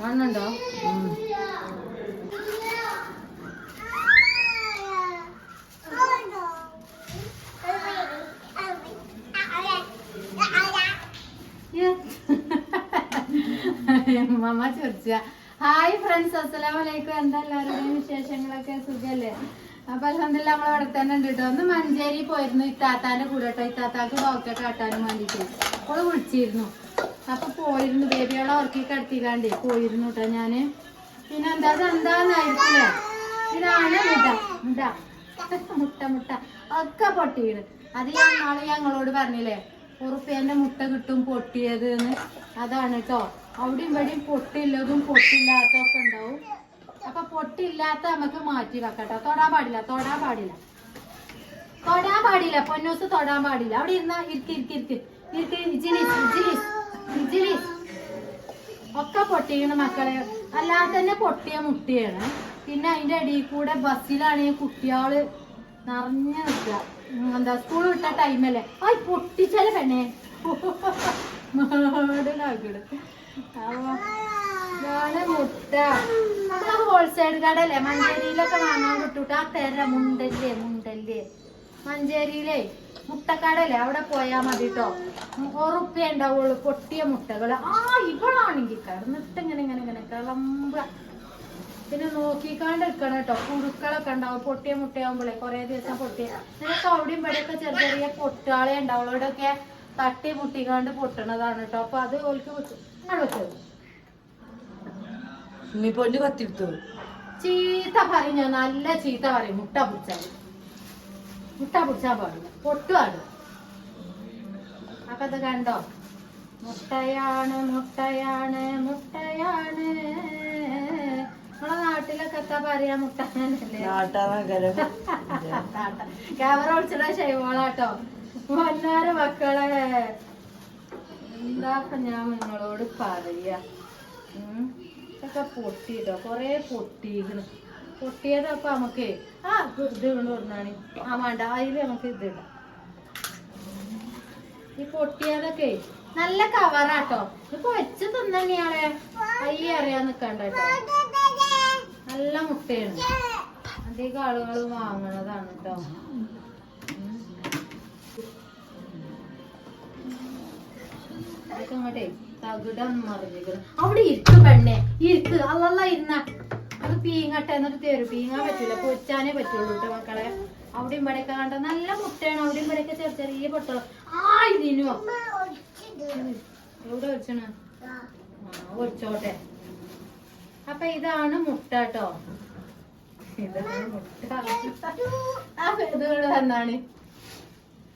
കാണുന്നുണ്ടോ? മമ്മ ചോദിച്ച hi friends അസ്സലാമലൈക്കും. എന്താ എല്ലാവരുടെയും വിശേഷങ്ങളൊക്കെ? സുഖല്ലേ? അപ്പൊ അലഹമില്ല നമ്മൾ അവിടെ തന്നെ ഉണ്ട് കേട്ടോ ഒന്ന് മഞ്ചേരി പോയിരുന്നു ഇത്താത്താന്റെ കൂടെ ഇത്താത്താക്ക് ഡോക്ടറെ കാട്ടാനും വേണ്ടിട്ട്. അപ്പോൾ വിളിച്ചിരുന്നു. അപ്പൊ പോയിരുന്നു. ബേബിയോളെ ഉറക്കി കിടത്തിക്കാണ്ടേ പോയിരുന്നു കേട്ടോ ഞാൻ. പിന്നെ എന്താ എന്താന്നായിരിക്കില്ലേ? ഇതാണ് മുട്ട മുട്ട മുട്ട മുട്ട ഒക്കെ പൊട്ടിയിട്. അത് ഞാൻ നാളെ ഞങ്ങളോട് പറഞ്ഞില്ലേ ഉറുപ്പ്യന്റെ മുട്ട കിട്ടും പൊട്ടിയത് എന്ന് അതാണ് കേട്ടോ. അവിടെയും ഇവിടെയും പൊട്ടില്ലതും പൊട്ടില്ലാത്തതൊക്കെ ഉണ്ടാവും. അപ്പൊ പൊട്ടില്ലാത്ത നമുക്ക് മാറ്റി വെക്കട്ടോ തൊടാൻ പാടില്ല തൊടാൻ പാടില്ല. തൊടാൻ പാടില്ല പൊന്നൂസ് തൊടാൻ പാടില്ല. അവിടെ ഇരുന്ന ഇരുത്തി ഇരുത്തി ഇരുത്തി ഇരുത്തി ഇജിലിസ് ഇജിലിസ് ഇജിലിസ് ഒക്കെ പൊട്ടിയാണ് മക്കളെ. അല്ലാതെ തന്നെ പൊട്ടിയ മുട്ടിയാണ്. പിന്നെ അതിന്റെ അടിയിൽ കൂടെ ബസ്സിലാണെങ്കിൽ കുട്ടികൾ നിറഞ്ഞു നിൽക്കുക. എന്താ സ്കൂൾ വിട്ട ടൈമല്ലേ ആ പൊട്ടിച്ചാൽ പെണ്ണേ. ഹോൾസൈഡ് ഇതാണ് മുട്ട. ഹോൾസെയിൽ കടല്ലേ മഞ്ചേരിയിലൊക്കെ വാങ്ങാൻ കിട്ടൂട്ടോ? ആ തെര മുണ്ടല്ലേ മുണ്ടല്ലേ. മഞ്ചേരിയിലേ. മുട്ടക്കടല്ലേ അവിടെ പോയാ മതി കേട്ടോ ഉറപ്പേ ഉണ്ടാവുള്ളൂ പൊട്ടിയ മുട്ടകൾ ആ ഇവളാണെങ്കിൽ കിടന്നിട്ട് ഇങ്ങനെ ഇങ്ങനെ ഇങ്ങനെ കിളമ്പ പിന്നെ നോക്കിക്കാണ്ട് എടുക്കണം കേട്ടോ. കുറുക്കളൊക്കെ ഉണ്ടാവും പൊട്ടിയ മുട്ടയാവുമ്പോഴേ കുറേ ദിവസം പൊട്ടിയ. നിനക്ക് അവിടെയും ഇവിടെയൊക്കെ ചെറിയ ചെറിയ പൊട്ടാളെ ഉണ്ടാവുള്ളൂ. ഇവിടെയൊക്കെ തട്ടി മുട്ടിക്കാണ്ട് പൊട്ടണതാണ് കേട്ടോ. അപ്പൊ അത് ഓൽക്ക് ചീത്ത പറയും ഞാൻ നല്ല ചീത്ത പറയും. മുട്ട പിടിച്ചാൽ മുട്ട പിടിച്ചാൽ പാടില്ല പൊട്ടു പാടില്ല അപ്പൊ അത് കണ്ടോ? മുട്ടയാണ് മുട്ടയാണ് മുട്ടയാണ്. നമ്മളെ നാട്ടിലൊക്കെ എത്താ പറയാ മുട്ടാനല്ലേ? നാട്ടാനകരം. ക്യാമറ ഒളിച്ചിട ശൈവോളാട്ടോ പൊന്നാര മക്കളെ. എന്താ ഞാൻ നിങ്ങളോട് പറയാ? ഉം. ഇതൊക്കെ പൊട്ടിട്ടോ? കൊറേ പൊട്ടിക്കണ് പൊട്ടിയതപ്പൊ നമുക്ക് ആ ഇത് വീണ് പറഞ്ഞാണ് ആ വേണ്ട അതിൽ നമുക്ക് ഇത് ഇടാം. ഈ പൊട്ടിയതൊക്കെ നല്ല കവറാട്ടോ ഇപ്പൊ വെച്ച് തിന്നണിയാളെ അയ്യ അറിയാൻ നിക്കണ്ട നല്ല മുട്ടയാണ്. അധികം ആളുകൾ വാങ്ങണതാണ് കേട്ടോ അതൊക്കെ അങ്ങോട്ടേ തകിടം മറിഞ്ഞിരിക്കുന്നു അവിടെ ഇരിക്കും പെണ്ണെ ഇരിക്ക്. അല്ലല്ല ഇരുന്ന. അത് പീങ്ങട്ടെ എന്നിട്ട് തരും. പീങ്ങാൻ പറ്റൂല. പൊച്ചാനേ പറ്റുള്ളൂ കേട്ടോ മക്കളെ. അവിടെയും ഇവിടെയൊക്കെ കണ്ട നല്ല മുട്ടയാണ്. അവിടെയും ഇവിടെയൊക്കെ ചെറിയ ചെറിയ പൊട്ടോ ആ ഇതിനോ എവിടെ വെച്ചണ ആ ഒച്ചോട്ടെ അപ്പൊ ഇതാണ് മുട്ട കേട്ടോ ഇതാണ് മുട്ട.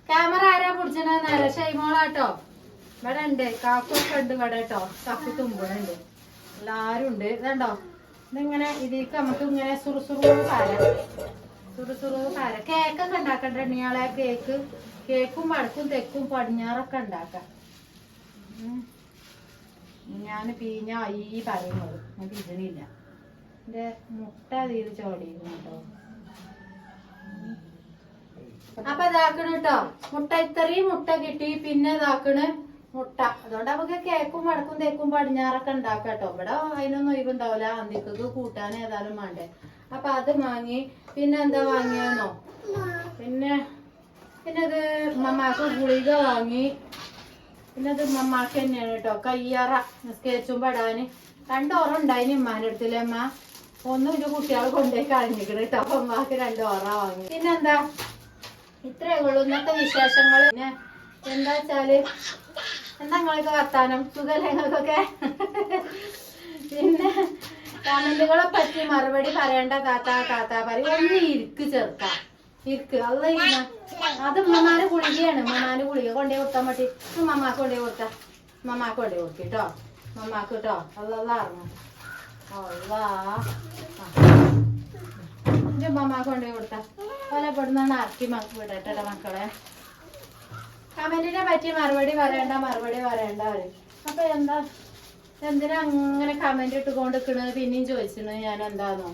ക്യാമറ ആരാ പിടിച്ചത് ഷൈമോളാട്ടോ ഇവിടെ ഉണ്ട് കാക്കൊക്കെ ഉണ്ട് ഇവിടെ കേട്ടോ കാക്കു തുമ്പുണ്ട് എല്ലാരും ഉണ്ട്. ഇതുണ്ടോ? ഇതിങ്ങനെ ഇതിലേക്ക് നമുക്ക് ഇങ്ങനെ സുറുസുറു കാര. സുറുസുറു കാര. കേക്കൊക്കെ ഉണ്ടാക്കണ്ട എണ്ണിയാളെ കേക്ക്. കേക്കും വടക്കും തെക്കും പടിഞ്ഞാറൊക്കെ ഉണ്ടാക്കാം. ഞാൻ പീഞ്ഞ ഈ പറയുന്നത്. ഞാൻ പിജണില്ല എന്റെ മുട്ട തീര് ചോടിയിരുന്നു കേട്ടോ. അപ്പൊ ഇതാക്കണ് കേട്ടോ. മുട്ട ഇത്രയും മുട്ട കിട്ടി. പിന്നെ ഇതാക്കണ് മുട്ട. അതുകൊണ്ട് നമുക്ക് കേക്കും വടക്കും തേക്കും പടിഞ്ഞാറൊക്കെ ഉണ്ടാക്കാം കേട്ടോ. ഇവിടെ അതിനൊന്നും ഒഴിവുണ്ടാവില്ല. അന്തിക്കത് കൂട്ടാൻ ഏതായാലും വേണ്ടേ. അപ്പൊ അത് വാങ്ങി പിന്നെ എന്താ വാങ്ങിയെന്നോ? പിന്നെ പിന്നെ അത് മമ്മാക്ക് ഗുളിക വാങ്ങി. പിന്നെ അത് മമ്മാക്ക് തന്നെയാണ് കേട്ടോ. കയ്യറ. സ്കേച്ചും പെടാന്. രണ്ടോറ ഉണ്ടായിന് ഉമ്മാന്റെ അടുത്തില്ലേ അമ്മ ഒന്നും ഇത് കുട്ടികൾ കൊണ്ടേ കളഞ്ഞിക്കണ് കേട്ടോ. അപ്പൊ അമ്മാക്ക് രണ്ടോറ വാങ്ങി. പിന്നെന്താ? ഇത്രയേ ഉള്ളൂ. ഇന്നത്തെ വിശേഷങ്ങൾ പിന്നെ എന്താ വെച്ചാൽ എന്താ നിങ്ങളൊക്കെ വർത്താനം? സുഖല്ലേ നിങ്ങൾക്കൊക്കെ? പിന്നെ കമന്റുകളെ പറ്റി മറുപടി പറയണ്ട താത്ത താത്ത പറയും. ഒന്ന് ഇരിക്ക് ചേർക്ക ഇരിക്ക്. അത് അത് ഉമ്മമാരെ ഗുളികയാണ്. ഉമ്മമാരെ ഗുളിക കൊണ്ടേ കൊടുത്താൽ മതി. മമ്മാക്ക് കൊണ്ടേ കൊടുത്ത. മമ്മാക്ക് കൊണ്ടേ കൊടുക്കിട്ടോ മമ്മാക്ക് കേട്ടോ അല്ല അറിഞ്ഞു. അല്ല മമ്മാക്ക് കൊണ്ടേ കൊടുത്ത. പല പെടുന്നാണ് ആർക്കി വിടട്ടെ മക്കളെ. കമന്റിനെ പറ്റി മറുപടി പറയണ്ട മറുപടി പറയണ്ട അവർ അപ്പൊ എന്താ? എന്തിനാ അങ്ങനെ കമന്റ് ഇട്ട് കൊണ്ടിരിക്കണത് പിന്നെയും ചോദിച്ചിരുന്നു ഞാൻ എന്താന്നോ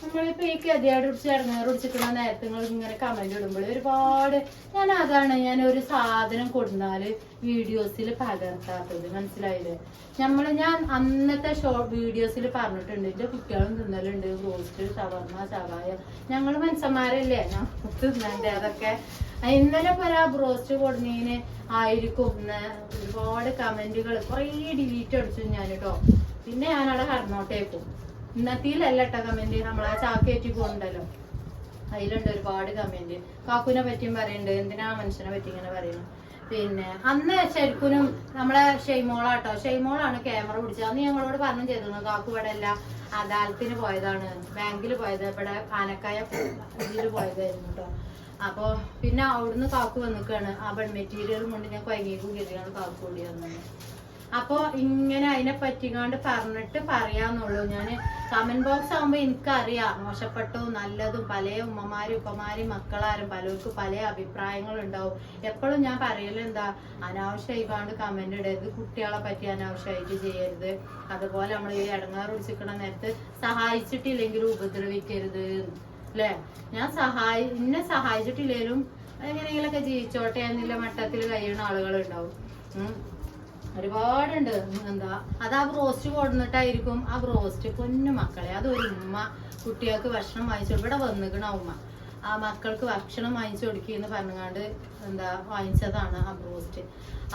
നമ്മളിപ്പോ ഈ ഗതിയാട് കുറിച്ച് ഇറങ്ങാറ് പിടിച്ചിട്ടുള്ള നേരത്തെ ഇങ്ങനെ കമന്റ് ഇടുമ്പോൾ ഒരുപാട് ഞാൻ അതാണ് ഞാൻ ഒരു സാധനം കൊടുന്നാൽ വീഡിയോസിൽ പകർത്താത്തത്. മനസ്സിലായില്ലേ? നമ്മൾ ഞാൻ അന്നത്തെ ഷോർട്ട് വീഡിയോസിൽ പറഞ്ഞിട്ടുണ്ട് എന്റെ കുട്ടികളും തിന്നലുണ്ട് റോസ്റ്റ് ഷവർമ ചവായ ഞങ്ങൾ മനുഷ്യന്മാരല്ലേ? നമുക്ക് തിന്നണ്ടേ? അതൊക്കെ. ഇന്നലെ പോലെ ബ്രോസ്റ്റ് കൊടുന്നതിന് ആയിരിക്കും. ഒരുപാട് കമന്റുകൾ കുറേ ഡിലീറ്റ് അടിച്ചു ഞാൻ കേട്ടോ പിന്നെ ഞാനവിടെ കടന്നോട്ടേക്കും ഇന്നത്തിലല്ല കേട്ടോ കമന്റ്. നമ്മളെ ചാക്കേറ്റി പോകണ്ടല്ലോ അതിലുണ്ട് ഒരുപാട് കമന്റ്. കാക്കുനെ പറ്റിയും പറയുന്നുണ്ട് എന്തിനാ മനുഷ്യനെ പറ്റി ഇങ്ങനെ പറയുന്നു പിന്നെ അന്ന് ശരിക്കും നമ്മളെ ഷെയ്മോളാട്ടോ. ഷെയ്മോളാണ് ക്യാമറ പിടിച്ചത്. അന്ന് ഞങ്ങളോട് പറഞ്ഞു ചെയ്തിരുന്നു കാക്കു ഇവിടെ അല്ല അദാലത്തിന് പോയതാണ്. ബാങ്കിൽ പോയത്. ഇവിടെ ആനക്കായ ഇതിൽ പോയതായിരുന്നു കേട്ടോ അപ്പൊ പിന്നെ അവിടുന്ന് കാക്കു വന്നിക്കാണ്. ആ ബൺ മെറ്റീരിയൽ കൊണ്ട് ഞാൻ കൊയങ്ങിക്കും കരുതിയാണ് കാക്കു കൂടി വന്നത്. അപ്പൊ ഇങ്ങനെ അതിനെ പറ്റിക്കാണ്ട് പറഞ്ഞിട്ട് പറയാന്നുള്ളൂ. ഞാൻ കമന്റ് ബോക്സ് ആകുമ്പോ എനിക്കറിയാം. മോശപ്പെട്ടതും നല്ലതും പല ഉമ്മമാരും ഉപ്പമാരും മക്കളാരും പലർക്കും പല അഭിപ്രായങ്ങൾ ഉണ്ടാവും എപ്പോഴും ഞാൻ പറയലെന്താ അനാവശ്യമായിക്കാണ്ട് കമന്റ് ഇടരുത്. കുട്ടികളെ പറ്റി അനാവശ്യമായിട്ട് ചെയ്യരുത്. അതുപോലെ നമ്മൾ ഈ ഇടങ്ങാറ് പിടിച്ചിക്കണ നേരത്ത് സഹായിച്ചിട്ടില്ലെങ്കിലും ഉപദ്രവിക്കരുത്. അല്ലേ ഞാൻ സഹായി എന്നെ സഹായിച്ചിട്ടില്ലെങ്കിലും എങ്ങനെയെങ്കിലൊക്കെ ജീവിച്ചോട്ടെ എന്നുള്ള മട്ടത്തിൽ കഴിയുന്ന ആളുകളുണ്ടാവും. ഒരുപാടുണ്ട്. എന്താ അത് ആ ബ്രോസ്റ്റ് കൊടുന്നിട്ടായിരിക്കും ആ ബ്രോസ്റ്റ് പൊന്നു മക്കളെ. അതൊരു ഉമ്മ കുട്ടികൾക്ക് ഭക്ഷണം വാങ്ങിച്ചു ഇവിടെ വന്നിക്കണ ഉമ്മ. ആ മക്കൾക്ക് ഭക്ഷണം വാങ്ങിച്ചു കൊടുക്കുകയെന്ന് പറഞ്ഞുകൊണ്ട് എന്താ വാങ്ങിച്ചതാണ് ആ ബ്രോസ്റ്റ്.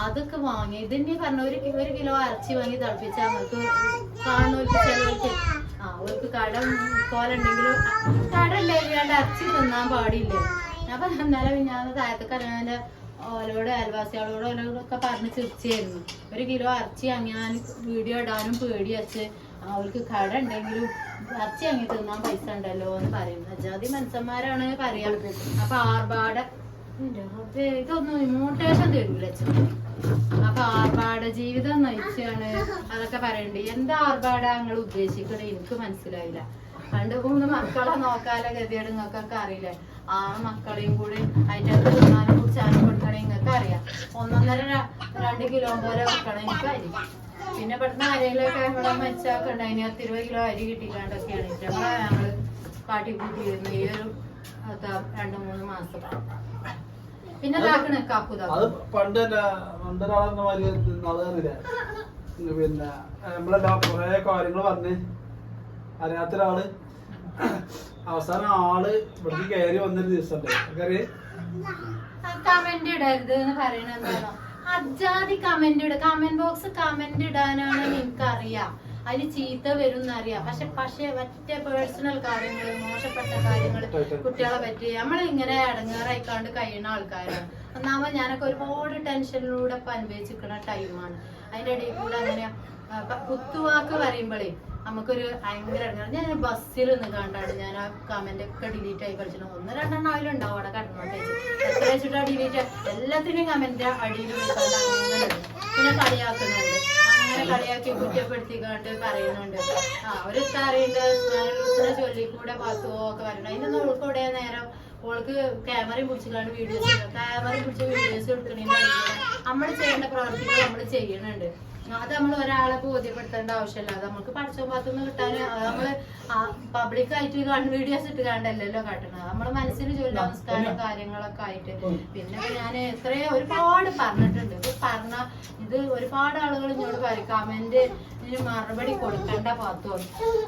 അതൊക്കെ വാങ്ങി ഇതിന്റെ പറഞ്ഞ ഒരു ഒരു കിലോ ഇറച്ചി വാങ്ങി തിളപ്പിച്ചാൽ നമുക്ക് കാണുന്നവർക്ക് ചിലവർക്ക്. ആ അവർക്ക് കട കോലുണ്ടെങ്കിലും കട ഇല്ലാണ്ട് ഇറച്ചി തിന്നാൻ പാടില്ലേ. അപ്പൊ പറഞ്ഞാലും ഞാൻ താഴത്തേക്ക് ഓലോട് അയൽവാസികളോട് ഓരോടൊക്കെ പറഞ്ഞ് ചിരിച്ചായിരുന്നു. ഒരു കിലോ ഇറച്ചി അങ്ങാൻ വീഡിയോ ഇടാനും പേടി വെച്ച് അവർക്ക് കട ഉണ്ടെങ്കിലും ഇറച്ചി വാങ്ങി തിന്നാൻ പൈസ ഉണ്ടല്ലോ എന്ന് പറയുന്നു അജാതി മനുഷ്യന്മാരാണ് പറയാൻ അപ്പൊ ആർഭാട ഇതൊന്നും ഇമോട്ടേഷൻ തരൂല അപ്പൊ ആർഭാട ജീവിതം നയിച്ചാണ് അതൊക്കെ പറയണ്ട്. എന്താ ആർഭാട നിങ്ങൾ ഉദ്ദേശിക്കണേ? എനിക്ക് മനസ്സിലായില്ല. പണ്ട് മൂന്ന് മക്കളെ നോക്കാലോ ഗതിയോട് നിങ്ങൾക്കൊക്കെ അറിയില്ലേ? ആ മക്കളെയും കൂടി അതിന്റെ അകത്ത് തിന്നാനും കുടിച്ചാനും കൊടുക്കണേ നിങ്ങൾക്ക് അറിയാം. ഒന്നൊന്നര രണ്ട് കിലോ പോലെ വെക്കണം എനിക്ക് അരി. പിന്നെ ഇവിടുന്ന് അരയിലൊക്കെ ഇവിടെ മരിച്ചൊക്കെ ഉണ്ട് പത്ത് ഇരുപത് കിലോ അരി കിട്ടിക്കാണ്ടൊക്കെയാണ്. നമ്മളെ ഞങ്ങൾ കാട്ടിക്കൂട്ടിയിരുന്നു ഈ ഒരു രണ്ടു മൂന്ന് മാസം. പിന്നെ ഇതാക്കണ കാക്കുതാ പിന്നെ നമ്മളെല്ലാം കുറെ കാര്യങ്ങൾ പറഞ്ഞ് അറിയാത്ത ഒരാൾ അവസാനം ആൾ ഇവിടേക്ക് കയറി വന്നൊരു ദിവസം കമന്റ് ഇടരുത് എന്ന് പറയണ എന്താണോ? അജാതി കമന്റ് ഇട. കമന്റ് ബോക്സ് കമന്റ് ഇടാനാണ് എനിക്കറിയാം. അതിൽ ചീത്ത വരും എന്നറിയാം പക്ഷെ പക്ഷെ മറ്റേ പേഴ്സണൽ കാര്യങ്ങൾ മോശപ്പെട്ട കാര്യങ്ങൾ കുട്ടികളെ പറ്റി നമ്മൾ ഇങ്ങനെ അടങ്ങാറായിക്കാണ്ട് കഴിയുന്ന ആൾക്കാരാണ് ഒന്നാമത് ഞാനൊക്കെ ഒരുപാട് ടെൻഷനിലൂടെ അനുഭവിച്ചിരിക്കുന്ന ടൈമാണ്. അതിന്റെ ഇടയിൽ കൂടെ അങ്ങനെ കുത്തുവാക്ക് പറയുമ്പോഴേ നമുക്കൊരു ഭയങ്കര. ഞാൻ ബസ്സിൽ നിന്ന് കണ്ടാണ് ഞാൻ ആ കമന്റ് ഒക്കെ ഡിലീറ്റ് ആയി കളിച്ചിട്ട്. ഒന്ന് രണ്ടെണ്ണം അതിലുണ്ടാവും അവിടെ കടന്നോട്ടെ എത്ര വെച്ചിട്ടാ ഡിലീറ്റ് എല്ലാത്തിനും കമന്റ് അടിയിൽ പിന്നെ കളിയാക്കുന്നുണ്ട്. അങ്ങനെ കളിയാക്കി കുറ്റപ്പെടുത്തിക്കാണ്ട് പറയുന്നുണ്ട്. ആ ഒരു അറിയുണ്ട്. ചൊല്ലി കൂടെ പത്തുവോ ഒക്കെ വരണം അതിനൊന്നും ഓൾക്ക് ഇവിടെ നേരം ഓൾക്ക് ക്യാമറയും പിടിച്ചിട്ടാണ് വീഡിയോസ് ക്യാമറയും പിടിച്ച് വീഡിയോസ് എടുക്കണേന്റെ നമ്മൾ ചെയ്യേണ്ട പ്രവർത്തികൾ നമ്മൾ ചെയ്യുന്നുണ്ട് അത് നമ്മൾ ഒരാളെ ബോധ്യപ്പെടുത്തേണ്ട ആവശ്യമില്ല. അത് നമുക്ക് പഠിച്ചോ ഭാഗത്തുനിന്ന് കിട്ടാൻ നമ്മൾ പബ്ലിക് ആയിട്ട് കണ്ട് വീഡിയോസ് ഇട്ട് കണ്ടല്ലോ കാട്ടണത്. നമ്മൾ മനസ്സിന് ജോലി നമസ്കാരം കാര്യങ്ങളൊക്കെ ആയിട്ട്. പിന്നെ ഞാൻ എത്രയോ ഒരുപാട് പറഞ്ഞിട്ടുണ്ട്. ഇത് പറഞ്ഞ ഇത് ഒരുപാട് ആളുകൾ ഇങ്ങോട്ട് പറയും കമന്റ് ഇതിന് മറുപടി കൊടുക്കേണ്ട പാത്തോ.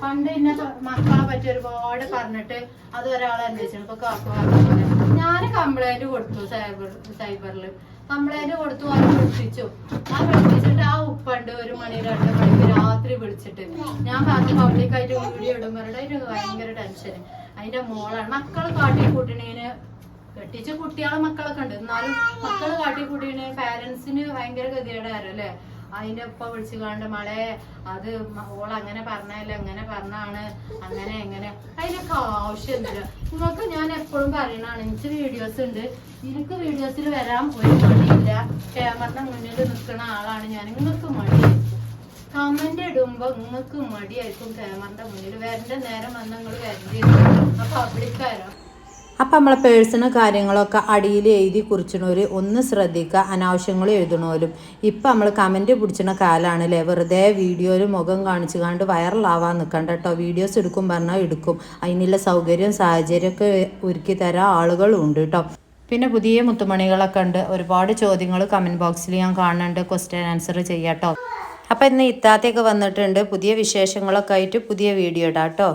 പണ്ട് ഇന്ന മക്കളെ പറ്റി ഒരുപാട് പറഞ്ഞിട്ട് അത് ഒരാളെ അന്വേഷിച്ചു. ഇപ്പൊ കാക്ക ഞാൻ കംപ്ലൈന്റ് കൊടുത്തു സൈബർ സൈബറിൽ കംപ്ലൈന്റ് കൊടുത്തു അത് വിളിപ്പിച്ചു ആ വിളിപ്പിച്ചിട്ട് ആ ഉപ്പണ്ട് ഒരു മണി രണ്ട് മണിക്ക് രാത്രി വിളിച്ചിട്ട്. ഞാൻ പറഞ്ഞു പബ്ലിക്കായിട്ട് വീഡിയോ ഇടും പറഞ്ഞിട്ട് അതിന് ഭയങ്കര ടെൻഷൻ അതിന്റെ മോളാണ്. മക്കൾ കാട്ടി കൂട്ടണേന് കെട്ടിച്ച് കുട്ടികളെ മക്കളൊക്കെ ഉണ്ട്. എന്നാലും മക്കൾ കാട്ടി കൂട്ടണേ പാരന്റ്സിന് ഭയങ്കര ഗതികേടായിരുന്നു അല്ലേ? അതിന്റെ ഉപ്പ വിളിച്ചു കണ്ട് മളെ അത് ഓൾ അങ്ങനെ പറഞ്ഞല്ല അങ്ങനെ പറഞ്ഞാണ് അങ്ങനെ എങ്ങനെ അതിനൊക്കെ ആവശ്യം എന്തില്ല നിങ്ങൾക്ക് ഞാൻ എപ്പോഴും പറയണാണ് എനിക്ക് വീഡിയോസ് ഉണ്ട് എനിക്ക് വീഡിയോസിൽ വരാൻ ഒരു മടിയില്ല. ക്യാമറിന്റെ മുന്നിൽ നിൽക്കുന്ന ആളാണ് ഞാൻ. നിങ്ങൾക്ക് മടി? കമന്റ് ഇടുമ്പോ നിങ്ങൾക്ക് മടിയായിരിക്കും ക്യാമറിന്റെ മുന്നിൽ. വരേണ്ട നേരം വന്ന് നിങ്ങൾ വരേണ്ടി. വരും. അപ്പൊ പബ്ലിക്കാരോ അപ്പം നമ്മളെ പേഴ്സണൽ കാര്യങ്ങളൊക്കെ അടിയിൽ എഴുതി കുറിച്ചണവർ ഒന്ന് ശ്രദ്ധിക്കുക അനാവശ്യങ്ങൾ എഴുതണോലും ഇപ്പം നമ്മൾ കമന്റ് പിടിച്ചണ കാലാണല്ലേ വെറുതെ വീഡിയോയിൽ മുഖം കാണിച്ചു കണ്ട് വൈറലാവാൻ നിൽക്കണ്ട കേട്ടോ വീഡിയോസ് എടുക്കും പറഞ്ഞാൽ എടുക്കും. അതിനുള്ള സൗകര്യം സാഹചര്യമൊക്കെ ഒരുക്കി തരാൻ ആളുകളുണ്ട് കേട്ടോ പിന്നെ പുതിയ മുത്തുമണികളൊക്കെ ഉണ്ട്. ഒരുപാട് ചോദ്യങ്ങൾ കമന്റ് ബോക്സിൽ ഞാൻ കാണുന്നുണ്ട് ക്വസ്റ്റ്യൻ ആൻസർ ചെയ്യാം കേട്ടോ അപ്പം ഇന്ന് ഇത്താത്തയൊക്കെ വന്നിട്ടുണ്ട്. പുതിയ വിശേഷങ്ങളൊക്കെ ആയിട്ട് പുതിയ വീഡിയോ ഇടാം കേട്ടോ